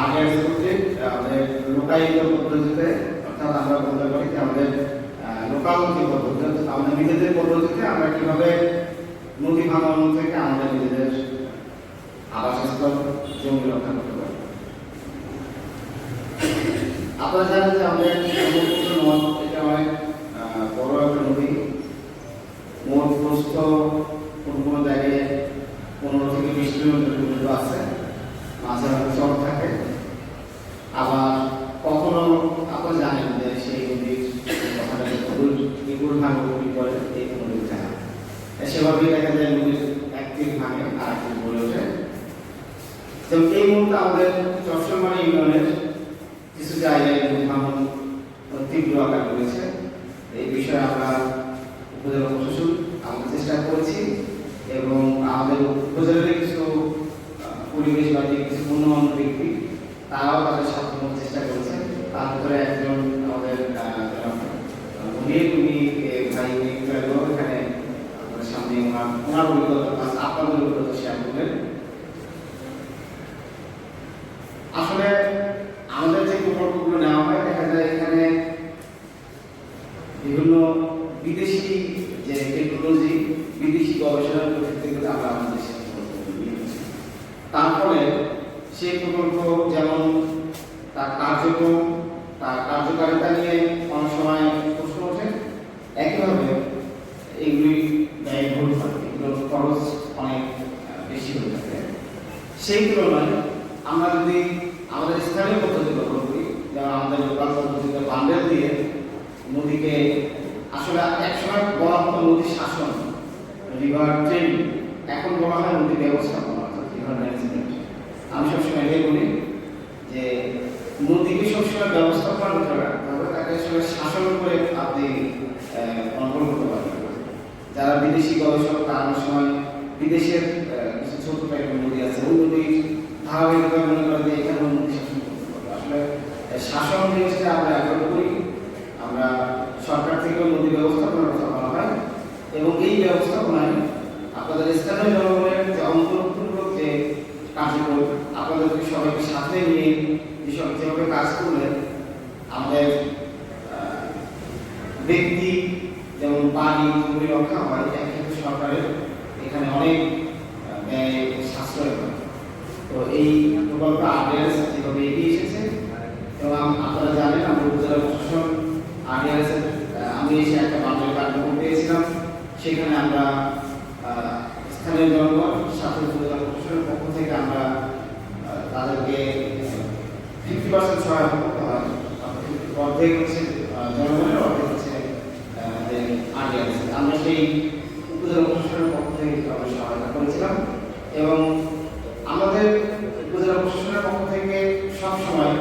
আগের কর্তৃক আমাদের লোকায়িত অর্থাৎ আমরা বলতে আমাদের পদ্ধতি আমাদের নিজেদের পদ্ধতিতে আমরা কীভাবে নদী ভাঙন থেকে আমাদের নিজেদের আবাসস্থল রক্ষা করতে পারি। আপনারা জানেন যে আমাদের বড় একটা নদী। মোট প্রস্থ কোনো কোনো জায়গায় পনেরো থেকে বিশ কিলোমিটার পর্যন্ত আছে মাঝে মাঝে চর থাকে আবার কখনো আপনারা জানেন যে সেই নদীর কথাটা বিপুল বিপুল ভাঙ বিপুল করে এই নদীর জায়গা। সেভাবেই দেখা যায় নদীর এক দিক ভাঙে আর এক দিক গড়ে ওঠে? তো এই মুহূর্তে আমাদের চট্টগ্রাম ইউনিয়নের কিছু জায়গায় ভাঙন তীব্র আকার করেছে এই বিষয়ে আমরা উপজেলা প্রশাসন, আমরা চেষ্টা করেছি এবং আমাদের উপজেলার কিছু পরিবেশবাদী, কিছু উন্নয়ন ব্যক্তি, তারাও তাদের সাধ্যমতো চেষ্টা করেছে na সেই তুলনায় আমরা যদি আমাদের স্থানীয় পদ্ধতি গ্রহণ করি, যেমন আমাদের লোকাল পদ্ধতিতে বান্ডেল দিয়ে নদীকে আসলে একসময় বলা হতো নদী শাসন রিভার ট্রেনিং এখন বলা হয় নদী ব্যবস্থাপনা রিভার ম্যানেজমেন্ট আমি সবসময় এটাই বলি যে নদীকে সবসময় ব্যবস্থাপনা করতে রাখতে তাকে আসলে শাসন করে আপনি কন্ট্রোল করতে পারবেন। যারা বিদেশি গবেষক, তারা সময় বিদেশের ছোট টাইপের নদী আছে ওই নদীর ধারাবাহিকভাবে মনে করে যে এখানে শাসন আসলে শাসন জিনিসটা আমরা এখন করি আমরা সরকার থেকেও নদী ব্যবস্থাপনার কথা বলা হয় এবং এই ব্যবস্থাপনায় আপনাদের স্থানীয় জনগণের যে অন্তর্ভুক্তমূলক যে কার্যক্রম আপনাদেরকে সবাইকে সাথে নিয়ে যেসব যেভাবে কাজ করলে আমাদের ব্যক্তি যেমন পানি জমি রক্ষা হয় একক্ষেত্রে সরকারের এখানে অনেক সাশ্রয় হয় তো এই প্রকল্প আরডিআরএস যেভাবে এগিয়ে এসেছে এবং আপনারা জানেন আমরা উপজেলা প্রশাসন আরডিআরএস আমি এসে একটা বাংলা কার্যক্রম পেয়েছিলাম সেখানে আমরা স্থানীয় জনগণ সাথে উপজেলা প্রশাসনের পক্ষ থেকে আমরা তাদেরকে ফিফটি পার্সেন্ট সহায়তা করতে হয় অর্ধেক হচ্ছে জনগণের অর্ধেক হচ্ছে আরডিআরএস আমরা সেই উপজেলা প্রশাসনের পক্ষ থেকে আমরা সহায়তা করেছিলাম এবং আমাদের উপজেলা প্রশাসনের পক্ষ থেকে সবসময়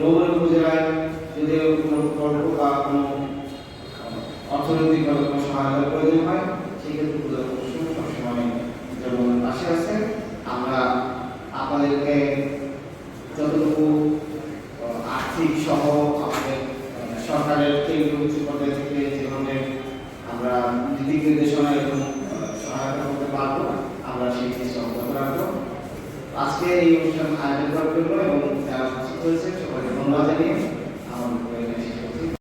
রৌরের উপজেলায় যদি কোনো প্রকল্প বা কোনো অর্থনৈতিকভাবে কোনো সহায়তার প্রয়োজন হয়, সেক্ষেত্রে উপজেলা প্রশাসন সবসময় জনগণের পাশে আছে। আমরা আপনাদেরকে আজকে এই অনুষ্ঠান আয়োজন করার জন্য এবং যারা উপস্থিত সকলকে ধন্যবাদ জানিয়ে